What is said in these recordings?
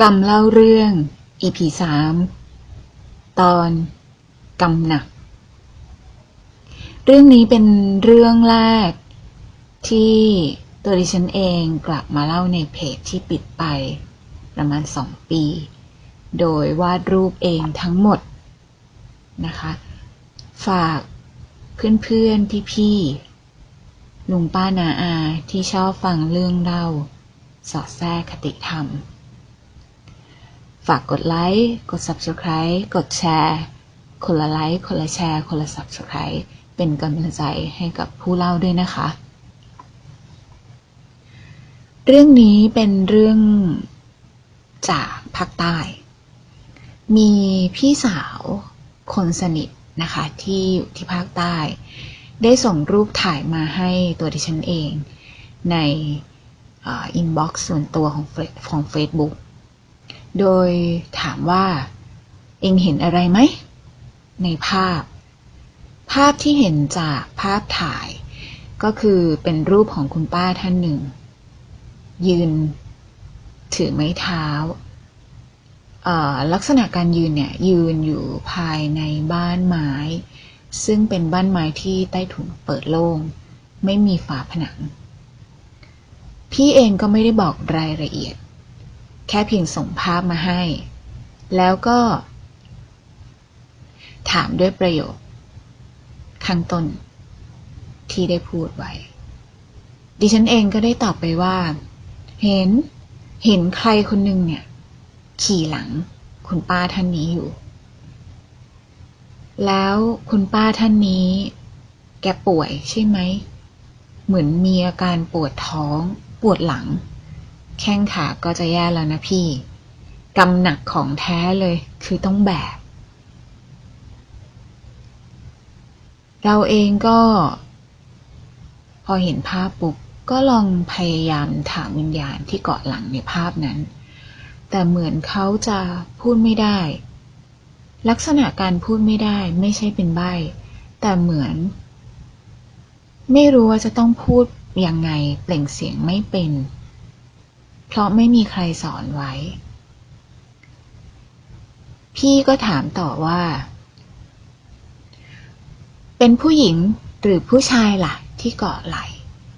กรรมเล่าเรื่อง EP สามตอนกรรมหนัก เรื่องนี้เป็นเรื่องแรก ที่ตัวดิฉันเองกลับมาเล่าในเพจที่ปิดไป ประมาณสองปี โดยวาดรูปเองทั้งหมดนะคะ ฝากเพื่อนๆ พี่ๆลุงป้านาอาที่ชอบฟังเรื่องเล่าสอดแทรกคติธรรม ฝากกดไลค์ กด Subscribe กดแชร์ คนละไลค์ คนละแชร์ คนละ Subscribe เป็นกำลังใจให้กับผู้เล่าด้วยนะคะ เรื่องนี้เป็นเรื่องจากภาคใต้ มีพี่สาวคนสนิทนะคะที่อยู่ที่ภาคใต้ ได้ส่งรูปถ่ายมาให้ตัวดิฉันเองในอินบ็อกซ์ส่วนตัวของของ Facebook โดยถามว่า เองเห็นอะไรไหม ในภาพ ภาพที่เห็นจากภาพถ่าย ก็คือเป็นรูปของคุณป้าท่านหนึ่ง ยืน ถือไม้เท้าลักษณะการยืนเนี่ยยืนอยู่ภายในบ้านไม้ ซึ่งเป็นบ้านไม้ที่ใต้ถุนเปิดโล่ง ไม่มีฝาผนัง พี่เองก็ไม่ได้บอกรายละเอียด แค่เพียงส่งภาพมาให้ แล้วก็ ถามด้วยประโยค ข้างต้น ที่ได้พูดไว้ ดิฉันเองก็ได้ตอบไปว่า เห็น เห็นใครคนหนึ่งเนี่ย ขี่หลังคุณป้าท่านนี้อยู่ แล้วคุณป้าท่านนี้ แกป่วยใช่ไหม เหมือนมีอาการปวดท้อง ปวดหลัง แข้งขาก็จะแย่แล้วนะพี่ กำหนักของแท้เลยคือต้องแบก เราเองก็ พอเห็นภาพปุ๊บก็ลองพยายามถามวิญญาณที่เกาะหลังในภาพนั้น แต่เหมือนเขาจะพูดไม่ได้ ลักษณะการพูดไม่ได้ไม่ใช่เป็นใบ้แต่เหมือน ไม่รู้ว่าจะต้องพูดยังไงเปล่งเสียงไม่เป็น เพราะไม่มีใครสอนไว้ พี่ก็ถามต่อว่า เป็นผู้หญิงหรือผู้ชายล่ะ ที่เกาะไหล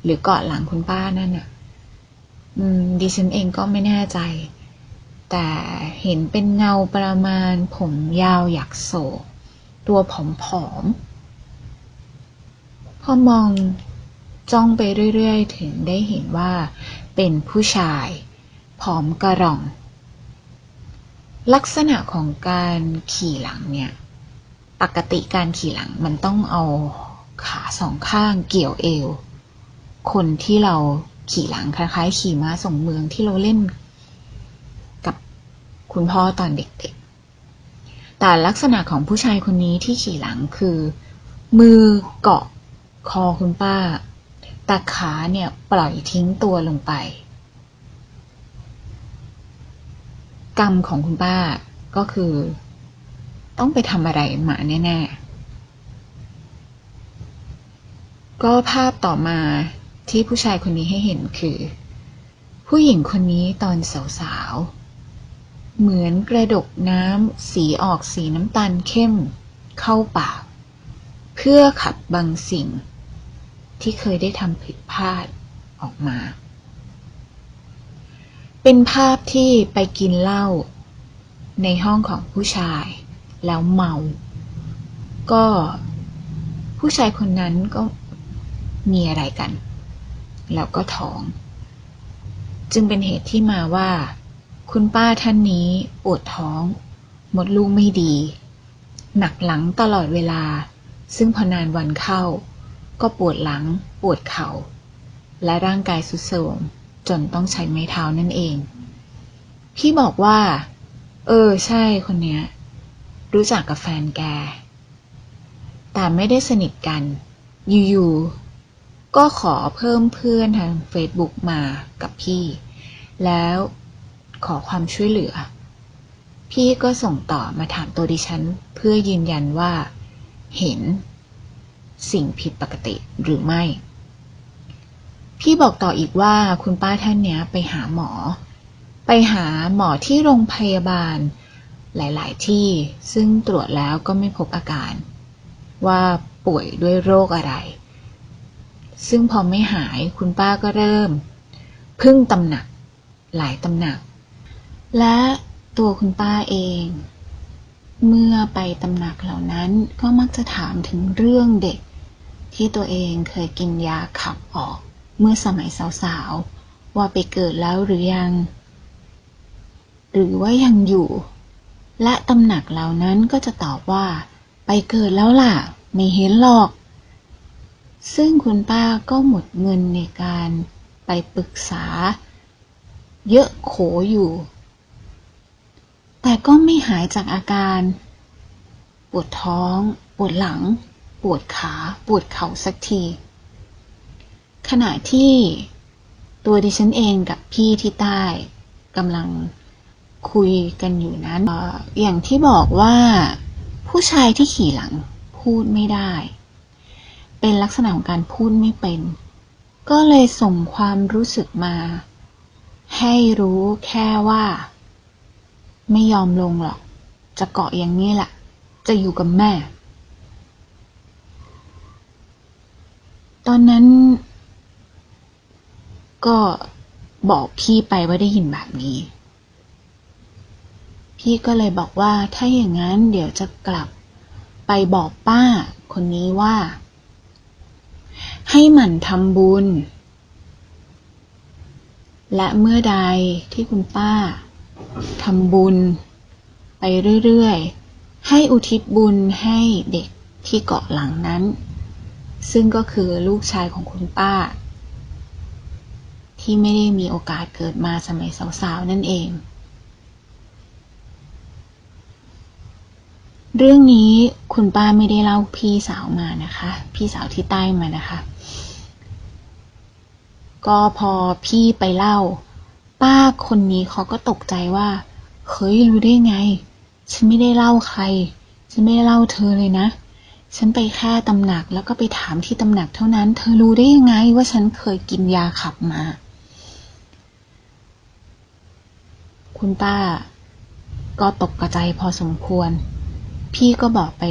หรือเกาะหลังคุณป้านั่นน่ะดิฉันเองก็ไม่แน่ใจ แต่เห็นเป็นเงาประมาณ ผมยาวหยักโศกตัวผอมๆพอมอง จ้องไปเรื่อยๆ ถึงได้เห็นว่า เป็นผู้ชาย ผอมกระร่อง ลักษณะของการขี่หลังเนี่ย ปกติการขี่หลังมันต้องเอาขาสองข้างเกี่ยวเอว คนที่เราขี่หลังคล้ายๆ ขี่ม้าส่งเมืองที่เราเล่น กับคุณพ่อตอนเด็กๆ แต่ลักษณะของผู้ชายคนนี้ที่ขี่หลังคือ มือเกาะคอคุณป้า ต่ขาเนี่ยปล่อยทิ้งตัวลงไป กรรมของคุณป้าก็คือ ต้องไปทำอะไรมาแน่ๆ ก็ภาพต่อมาที่ผู้ชายคนนี้ให้เห็นคือ ผู้หญิงคนนี้ตอนสาวๆ เหมือนกระดกน้ำสีออกสีน้ำตาลเข้มเข้าปาก เพื่อขัดบังสิ่ง ที่เคยได้ทำผิดพลาดออกมา เป็นภาพที่ไปกินเหล้าในห้องของผู้ชาย แล้วเมา ก็ผู้ชายคนนั้นก็มีอะไรกัน แล้วก็ท้อง จึงเป็นเหตุที่มาว่า คุณป้าท่านนี้ปวดท้อง มดลูกไม่ดี หนักหลังตลอดเวลา ซึ่งพอนานวันเข้า ก็ปวดหลัง ปวดเขา่า และร่างกายสุดโทรมจนต้องใช้ไม้เท้านั่นเอง พี่บอกว่า เออ ใช่คนเนี้ย รู้จักกับแฟนแก แต่ไม่ได้สนิทกัน อยู่ๆ ก็ขอเพิ่มเพื่อนทาง Facebook มากับพี่ แล้วขอความช่วยเหลือ พี่ก็ส่งต่อมาถามตัวดิฉัน เพื่อยืนยันว่า เห็น สิ่งผิดปกติหรือไม่ พี่บอกต่ออีกว่าคุณป้าท่านเนี้ยไปหาหมอ ไปหาหมอที่โรงพยาบาลหลาย ๆ ที่ซึ่งตรวจแล้วก็ไม่พบอาการ ว่าป่วยด้วยโรคอะไร ซึ่งพอไม่หายคุณป้าก็เริ่ม พึ่งตำหนัก หลายตำหนัก และตัวคุณป้าเอง เมื่อไปตำหนักเหล่านั้นก็มักจะถามถึงเรื่องเด็ก ที่ตัวเองเคยกินยาขับออกเมื่อสมัยสาวๆ ว่าไปเกิดแล้วหรือยัง หรือว่ายังอยู่ และตำหนักเหล่านั้นก็จะตอบว่า ไปเกิดแล้วล่ะ ไม่เห็นหรอก ซึ่งคุณป้าก็หมดเงินในการไปปรึกษา เยอะโขอยู่ แต่ก็ไม่หายจากอาการ ปวดท้อง ปวดหลัง ปวดขาปวดเข่าสักที ขณะที่ตัวดิฉันเองกับพี่ที่ใต้กำลังคุยกันอยู่นั้นอออย่างที่บอกว่าผู้ชายที่ขี่หลังพูดไม่ได้ เป็นลักษณะของการพูดไม่เป็น ก็เลยส่งความรู้สึกมา ให้รู้แค่ว่า ไม่ยอมลงหรอก จะเกาะอย่างนี้แหละ จะอยู่กับแม่ ตอนนั้น ก็บอกพี่ไปว่าได้ยินแบบนี้ พี่ก็เลยบอกว่าถ้าอย่างนั้นเดี๋ยวจะกลับไปบอกป้าคนนี้ว่า ให้หมั่นทำบุญ และเมื่อใดที่คุณป้าทำบุญ ไปเรื่อย ๆ ให้อุทิศบุญให้เด็กที่เกาะหลังนั้น ซึ่งก็คือลูกชายของคุณป้า ที่ไม่ได้มีโอกาสเกิดมาสมัยสาวๆ นั่นเอง เรื่องนี้คุณป้าไม่ได้เล่าพี่สาวมานะคะ พี่สาวที่ใต้มานะคะ ก็พอพี่ไปเล่า ป้าคนนี้เขาก็ตกใจว่าเฮ้ยรู้ได้ไง ฉันไม่ได้เล่าใคร ฉันไม่ได้เล่าเธอเลยนะ ฉันไปแค่ตำหนักแล้วก็ไปถามที่ตำหนักเท่านั้น เธอรู้ได้ยังไงว่าฉันเคยกินยาขับมา คุณป้าก็ตกกระใจพอสมควร พี่ก็บอกไป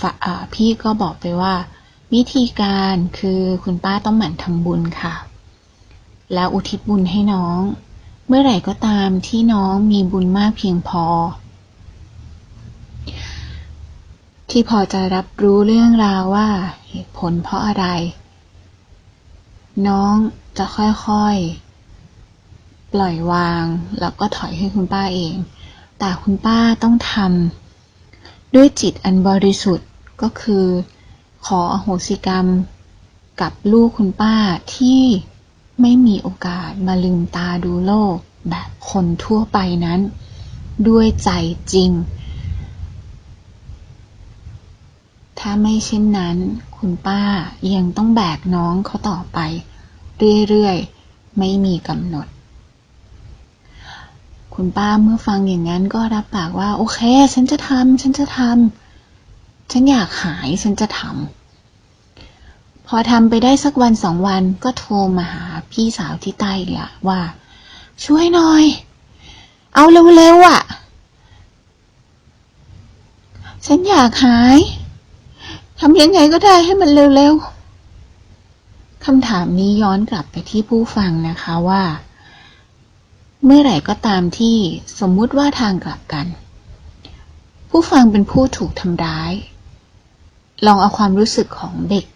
ฝะพี่ก็บอกไปว่า วิธีการคือคุณป้าต้องหมั่นทำบุญค่ะ แล้วอุทิศบุญให้น้อง เมื่อไหร่ก็ตามที่น้องมีบุญมากเพียงพอ ที่พอจะรับรู้เรื่องราวว่าเหตุผลเพราะอะไร น้องจะค่อยๆ ปล่อยวาง แล้วก็ถอยให้คุณป้าเอง แต่คุณป้าต้องทำด้วยจิตอันบริสุทธิ์ก็คือ ขออโหสิกรรมกับลูกคุณป้าที่ไม่มีโอกาสมาลืมตาดูโลกแบบคนทั่วไปนั้น ด้วยใจจริง ถ้าไม่เช่นนั้น คุณป้ายังต้องแบกน้องเขาต่อไป เรื่อยๆ ไม่มีกำหนด คุณป้าเมื่อฟังอย่างนั้นก็รับปากว่า โอเค ฉันจะทำฉันจะทำฉันอยากหายฉันจะทำพอทำไปได้สักวันสองวันก็โทรมาหาพี่สาวที่ใต้ละว่า ช่วยหน่อย เอาเร็วๆอะ ฉันอยากหาย ทำยังไงก็ได้ให้มันเร็วๆคำถามนี้ย้อนกลับไปที่ผู้ฟังนะคะว่า เมื่อไหร่ก็ตามที่สมมุติว่าทางกลับกัน ผู้ฟังเป็นผู้ถูกทำร้าย ลองเอาความรู้สึกของเด็ก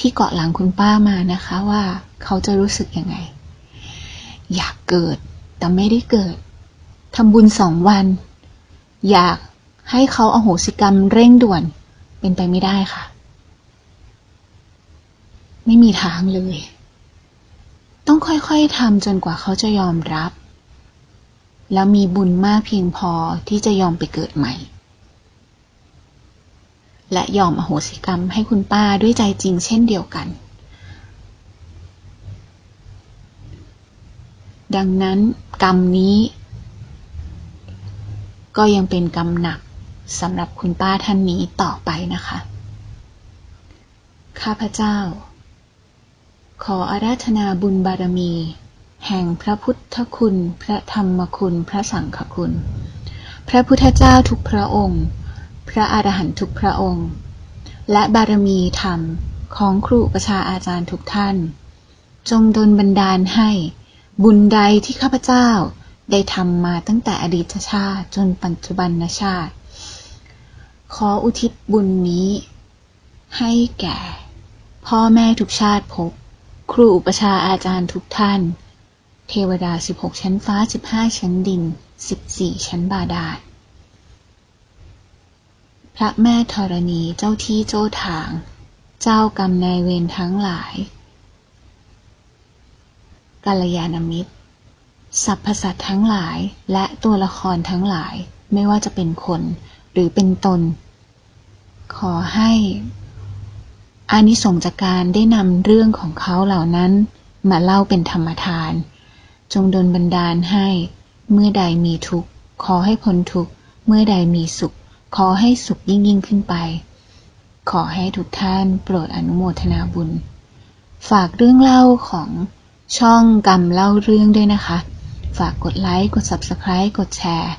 ที่เกาะหลังคุณป้ามานะคะว่าเขาจะรู้สึกยังไง อยากเกิดแต่ไม่ได้เกิดทำบุญสองวัน อยากให้เขาเอาโหสิกรรมเร่งด่วน เป็นไปไม่ได้ค่ะ ไม่มีทางเลย ต้องค่อยๆทำจนกว่าเขาจะยอมรับ แล้วมีบุญมากเพียงพอที่จะยอมไปเกิดใหม่ และยอมอโหสิกรรมให้คุณป้าด้วยใจจริงเช่นเดียวกัน ดังนั้นกรรมนี้ ก็ยังเป็นกรรมหนัก สำหรับคุณป้าท่านนี้ต่อไปนะคะ ข้าพเจ้า ขออาราธนาบุญบารมี แห่งพระพุทธคุณ พระธรรมคุณ พระสังฆคุณ พระพุทธเจ้าทุกพระองค์ พระอรหันต์ทุกพระองค์ และบารมีธรรมของครูประชาอาจารย์ทุกท่าน จงดลบันดาลให้บุญใดที่ข้าพเจ้าได้ทำมาตั้งแต่อดีตชาติจนปัจจุบันชาติ ขออุทิศบุญนี้ ให้แก่ พ่อแม่ทุกชาติภพครูอุปชาอาจารย์ทุกท่าน เทวดา 16 ชั้นฟ้า 15 ชั้นดิน 14 ชั้นบาดาลพระแม่ธรณีเจ้าที่เจ้าทาง เจ้ากรรมนายเวรทั้งหลายกัลยาณมิตรสรรพสัตว์ทั้งหลายและตัวละครทั้งหลายไม่ว่าจะเป็นคน หรือเป็นตน ขอให้อานิสงส์จากการได้นำเรื่องของเขาเหล่านั้นมาเล่าเป็นธรรมทาน จงดลบันดาลให้ เมื่อใดมีทุกข์ ขอให้พ้นทุกข์ เมื่อใดมีสุข ขอให้สุขยิ่งยิ่งขึ้นไป ขอให้ทุกท่านโปรดอนุโมทนาบุญ ฝากเรื่องเล่าของช่องกรรมเล่าเรื่องด้วยนะคะ ฝากกดไลค์ กด Subscribe กดแชร์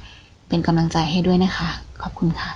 เป็นกำลังใจให้ด้วยนะคะ ขอบคุณค่ะ